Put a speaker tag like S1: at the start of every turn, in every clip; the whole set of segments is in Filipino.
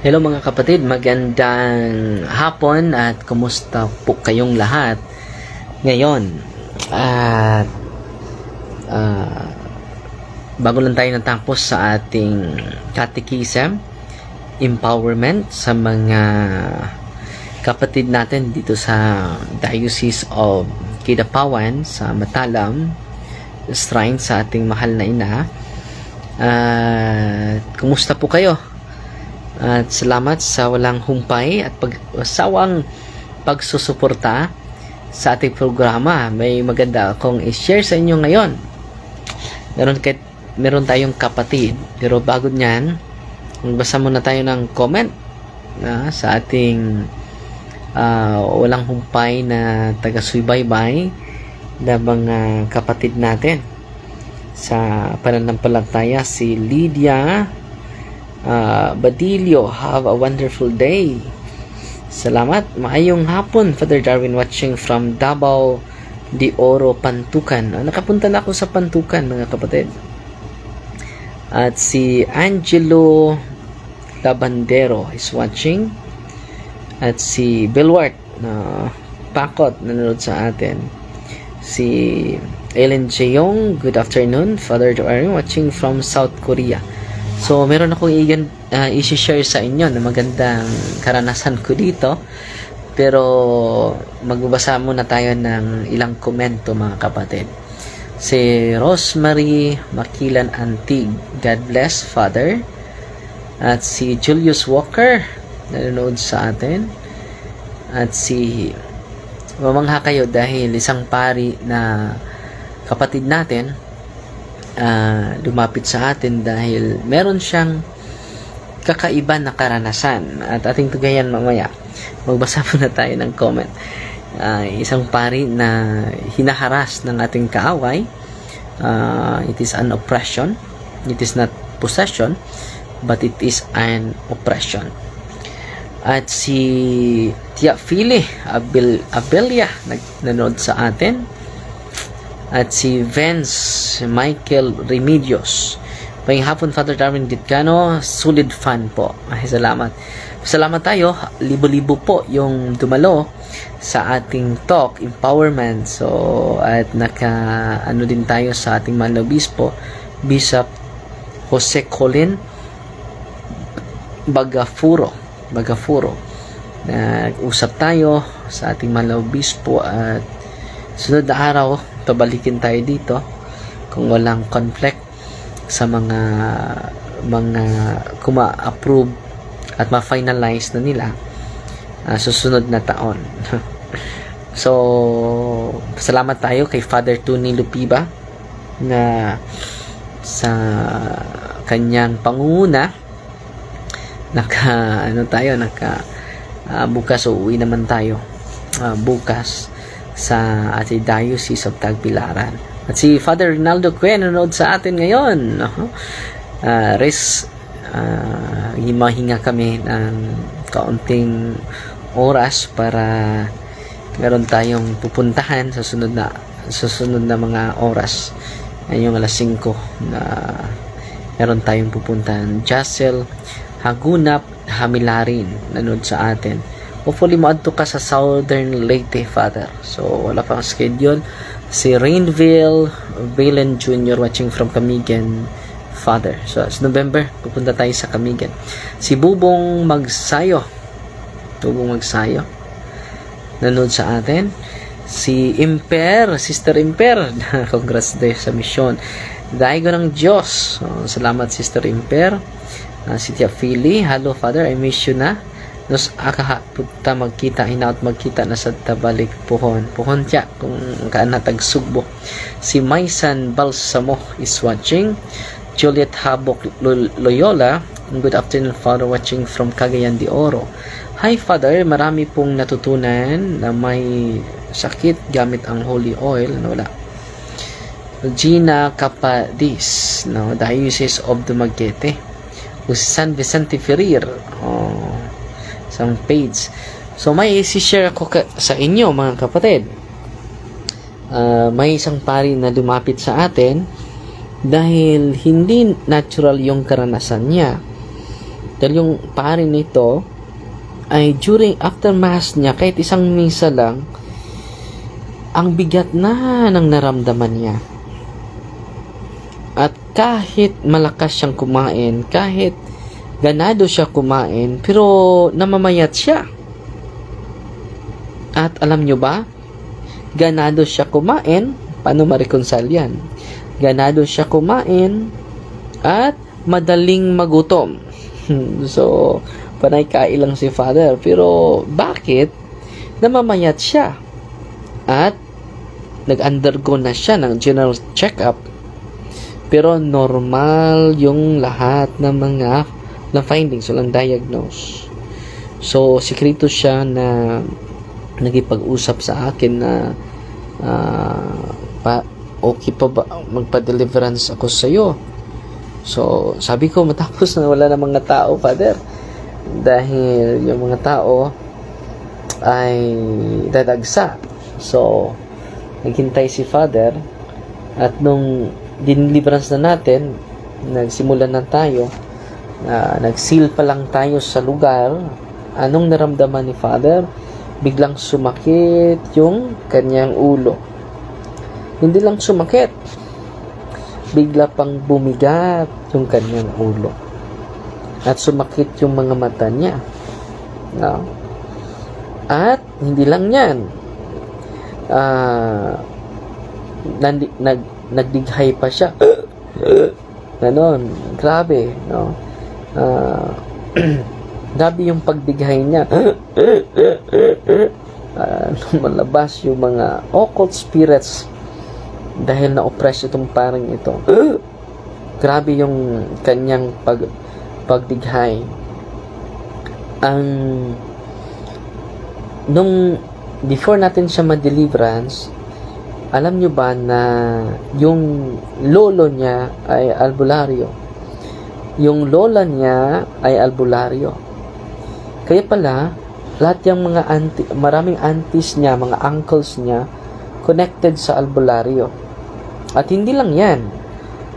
S1: Hello mga kapatid, magandang hapon at kumusta po kayong lahat ngayon. At ah, bago lang tayo natapos sa ating catechism, empowerment sa mga kapatid natin dito sa Diocese of Kidapawan sa Matalam, shrine sa ating mahal na ina. At kumusta po kayo? At salamat sa walang humpay at pag sawang pagsusuporta sa ating programa. May maganda akong i-share sa inyo ngayon. Meron, kay, meron tayong kapatid. Pero bago niyan, magbasa muna tayo ng comment na sa ating ah, walang humpay na taga-subaybay na mga kapatid natin sa pananampalataya si Lydia uh, Badilio. Have a wonderful day. Salamat. Maayong hapon, Father Darwin watching from Davao de Oro, Pantukan. Ah, nakapunta na ako sa Pantukan, mga kapatid. At si Angelo Labandero is watching. At si Bilwart na Pakot nanonood sa atin. Si Ellen Jeong, good afternoon. Father Darwin watching from South Korea. So, meron akong uh, i-share sa inyo na magandang karanasan ko dito. Pero, magbabasa muna tayo ng ilang komento mga kapatid. Si Rosemary Makilan Antig, God bless, Father. At si Julius Walker, nanonood sa atin. At si mamangha kayo dahil isang pari na kapatid natin ah, lumapit sa atin dahil meron siyang kakaiba na karanasan. At ating tugayan mamaya. Magbasa muna tayo ng comment. Ah, isang pari na hinaharas ng ating kaaway. Ah, it is an oppression. It is not possession but it is an oppression. At si Tia Philly Abel, Abelia nag nanood sa atin at si Vince Michael Remedios. Paging hapon, Father Darwin Ditcano, solid fan po. Ay, salamat. Salamat tayo. Libo-libo po yung dumalo sa ating talk, empowerment. So, at naka, ano din tayo sa ating mahal na Bishop Jose Colin Bagafuro. Bagafuro. Nag-usap tayo sa ating mahal na at sunod na araw, pabalikin tayo dito. Kung walang conflict sa mga mga kuma-approve at ma-finalize na nila ah, susunod na taon. so, salamat tayo kay Father Tony Lupiba na sa kanyang pangunguna naka ano tayo naka ah, bukas uuwi naman tayo. Ah, bukas sa ating Diocese of Tagbilaran. At si Father Rinaldo Cuen nanonood sa atin ngayon. Uh, res, uh, mahinga kami ng kaunting oras para meron tayong pupuntahan sa sunod na susunod na mga oras. Ngayong alas 5 na meron tayong pupuntahan. Jassel Hagunap Hamilarin nanood sa atin. Hopefully, maadto ka sa Southern Leyte, Father. So, wala pang schedule. Si Rainville Valen Jr. watching from Camigan, Father. So, sa November, pupunta tayo sa Camigan. Si Bubong Magsayo. Bubong Magsayo. Nanood sa atin. Si Imper, Sister Imper. Congrats day sa mission. Daigo ng Diyos. So, salamat, Sister Imper. Uh, si Tia Philly. Hello, Father. I miss you na. Nos akaha punta magkita hinaut magkita na sa tabalik puhon. Puhon tiya kung kaana tagsugbo. Si Maisan Balsamo is watching. Juliet Habok Lo- Loyola. Good afternoon, Father, watching from Cagayan de Oro. Hi, Father. Marami pong natutunan na may sakit gamit ang holy oil. Ano, wala. Gina Capadis, no, Diocese of Dumaguete. Si San Vicente Ferrer. Oh, isang page. So, may isi-share ako ka- sa inyo, mga kapatid. Ah, may isang pari na lumapit sa atin dahil hindi natural yung karanasan niya. Dahil yung pare nito ay during after mass niya, kahit isang misa lang, ang bigat na ng naramdaman niya. At kahit malakas siyang kumain, kahit ganado siya kumain, pero namamayat siya. At alam nyo ba, ganado siya kumain, paano ma-reconcile yan? Ganado siya kumain, at madaling magutom. so, panay kailang si father. Pero, bakit? Namamayat siya. At, nag-undergo na siya ng general check-up. Pero, normal yung lahat ng mga na findings, walang diagnose. So, sikreto siya na nagipag-usap sa akin na ah, pa, okay pa ba magpa-deliverance ako sa iyo? So, sabi ko matapos na wala na mga tao, Father. Dahil yung mga tao ay dadagsa. So, naghintay si Father at nung diniliverance na natin, nagsimula na tayo, na nag-seal pa lang tayo sa lugar, anong naramdaman ni Father? Biglang sumakit yung kanyang ulo. Hindi lang sumakit, bigla pang bumigat yung kanyang ulo. At sumakit yung mga mata niya. No? At hindi lang yan. Ah, nandi, nag, nagdighay pa siya. Ganon. Grabe. No? Ah, grabe yung pagdighay niya. Ah, lumalabas yung mga occult spirits dahil na-oppress itong parang ito. Grabe yung kanyang pag pagdighay. Ang nung before natin siya ma-deliverance, alam nyo ba na yung lolo niya ay albularyo? Yung lola niya ay albularyo. Kaya pala, lahat yung mga auntie, maraming aunties niya, mga uncles niya, connected sa albularyo. At hindi lang yan.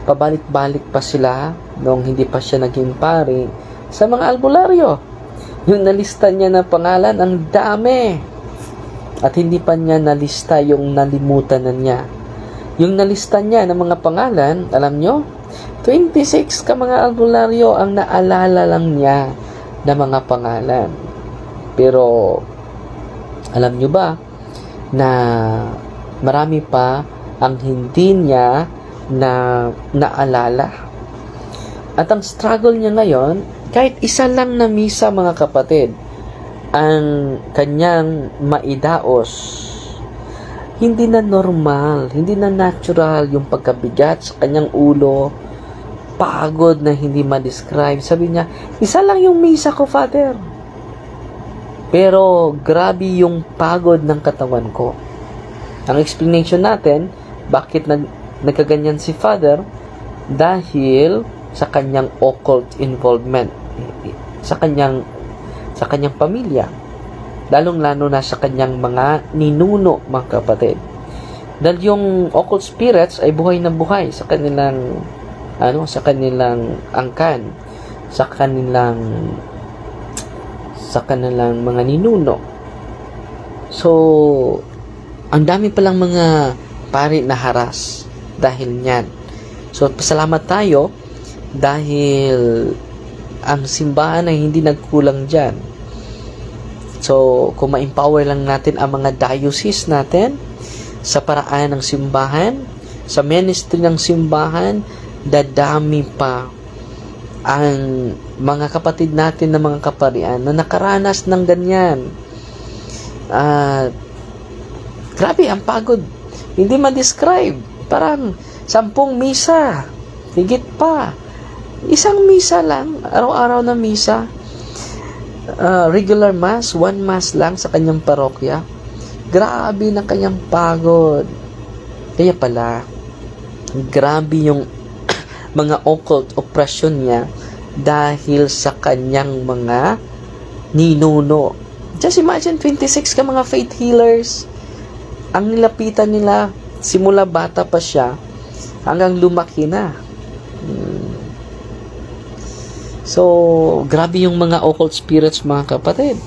S1: Pabalik-balik pa sila nung hindi pa siya naging pari sa mga albularyo. Yung nalista niya na pangalan, ang dami. At hindi pa niya nalista yung nalimutan na niya. Yung nalista niya ng mga pangalan, alam nyo? 26 ka mga albularyo ang naalala lang niya na mga pangalan. Pero, alam nyo ba na marami pa ang hindi niya na naalala. At ang struggle niya ngayon, kahit isa lang na misa mga kapatid, ang kanyang maidaos, hindi na normal, hindi na natural yung pagkabigat sa kanyang ulo, pagod na hindi ma-describe. Sabi niya, isa lang yung misa ko, Father. Pero grabe yung pagod ng katawan ko. Ang explanation natin, bakit nag, nagkaganyan si Father? Dahil sa kanyang occult involvement. Sa kanyang sa kanyang pamilya. Lalong-lalo na sa kanyang mga ninuno, mga kapatid. Dahil yung occult spirits ay buhay na buhay sa kanilang ano, sa kanilang angkan, sa kanilang sa kanilang mga ninuno. So, ang dami palang mga pari na haras dahil niyan. So, pasalamat tayo dahil ang simbahan ay hindi nagkulang dyan. So, kung ma-empower lang natin ang mga diocese natin sa paraan ng simbahan, sa ministry ng simbahan, dadami pa ang mga kapatid natin na mga kaparian na nakaranas ng ganyan. At grabe, ang pagod. Hindi ma-describe. Parang sampung misa. Higit pa. Isang misa lang. Araw-araw na misa. Uh, regular mass. One mass lang sa kanyang parokya. Grabe na kanyang pagod. Kaya pala, grabe yung mga occult oppression niya dahil sa kanyang mga ninuno. Just imagine 26 ka mga faith healers. Ang nilapitan nila simula bata pa siya hanggang lumaki na. Hmm. So, grabe yung mga occult spirits mga kapatid.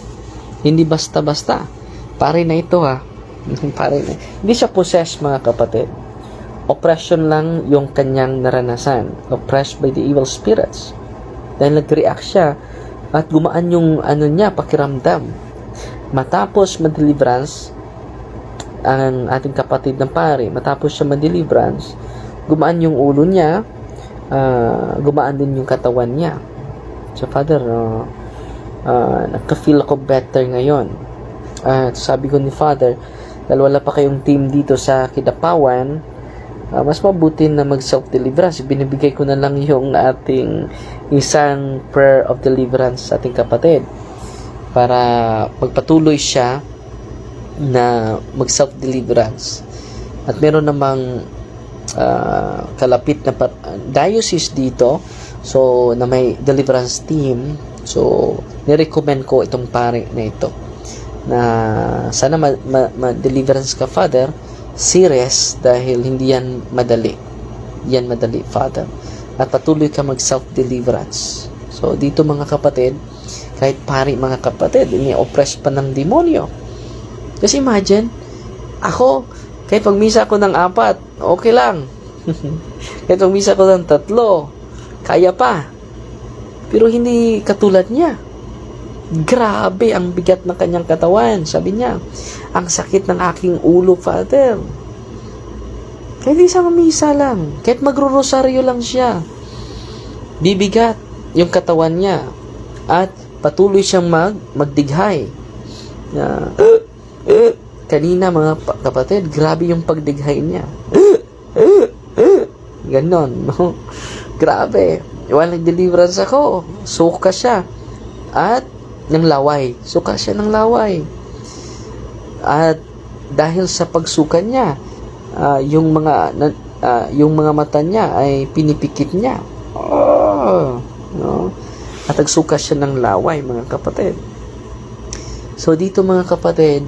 S1: Hindi basta-basta. Pare na ito ha. Pare na. Hindi siya possessed mga kapatid. Oppression lang yung kanyang naranasan. Oppressed by the evil spirits. Dahil nag-react siya at gumaan yung ano niya, pakiramdam. Matapos ma-deliverance, ang ating kapatid ng pare, matapos siya ma-deliverance, gumaan yung ulo niya, ah, gumaan din yung katawan niya. So, Father, uh, uh, nagka-feel ako better ngayon. At sabi ko ni Father, dahil wala pa kayong team dito sa Kidapawan, ah, mas mabuti na mag self-deliverance. Binibigay ko na lang yung ating isang prayer of deliverance sa ating kapatid para magpatuloy siya na mag self-deliverance. At meron namang ah, kalapit na diocese dito so na may deliverance team so nirecommend ko itong pare na ito na sana ma- ma- ma-deliverance ka father serious dahil hindi yan madali. Yan madali father. At patuloy ka mag self deliverance so dito mga kapatid kahit pari mga kapatid ini-oppress pa ng demonyo. Kasi imagine ako kahit pag misa ako ng apat okay lang. Kahit pag misa ako ng tatlo kaya pa. Pero hindi katulad niya Grabe ang bigat ng kanyang katawan. Sabi niya, ang sakit ng aking ulo, Father. Kahit isang misa lang. Kahit magro-rosaryo lang siya. Bibigat yung katawan niya. At patuloy siyang mag, magdighay. Na, kanina mga pa- kapatid, grabe yung pagdighay niya. Ganon, no? Grabe. While nag-deliverance ako, suka siya. At ng laway. Suka siya ng laway. At dahil sa pagsuka niya, ah, yung mga ah, yung mga mata niya ay pinipikit niya. Oh, no? At nagsuka siya ng laway, mga kapatid. So dito mga kapatid,